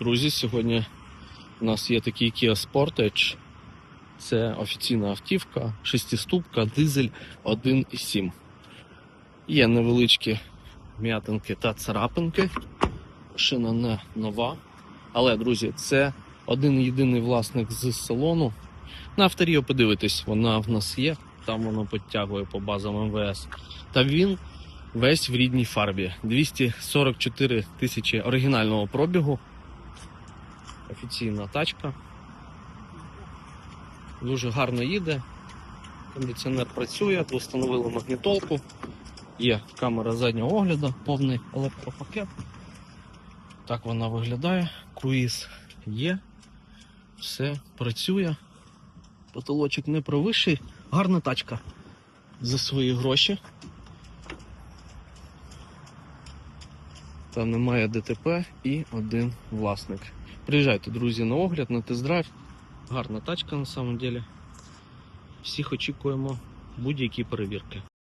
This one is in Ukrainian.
Друзі, сьогодні у нас є такий Kia Sportage. Це офіційна автівка, шестиступка, дизель 1,7. Є невеличкі м'ятинки та царапинки. Шина не нова. Але, друзі, це один єдиний власник з салону. На авторіо подивитись, вона в нас є. Там воно підтягує по базам МВС. Та він весь в рідній фарбі. 244 тисячі оригінального пробігу. Офіційна тачка. Дуже гарно їде. Кондиціонер працює, встановили магнітолку. Є камера заднього огляду, повний електропакет. Так вона виглядає. Круїз є. Все працює. Потолочок не провищий. Гарна тачка за свої гроші. Там немає ДТП і один власник. Приїжджайте, друзі, на огляд, на тест-драйв. Гарна тачка на самом деле. Всіх очікуємо будь-які перевірки.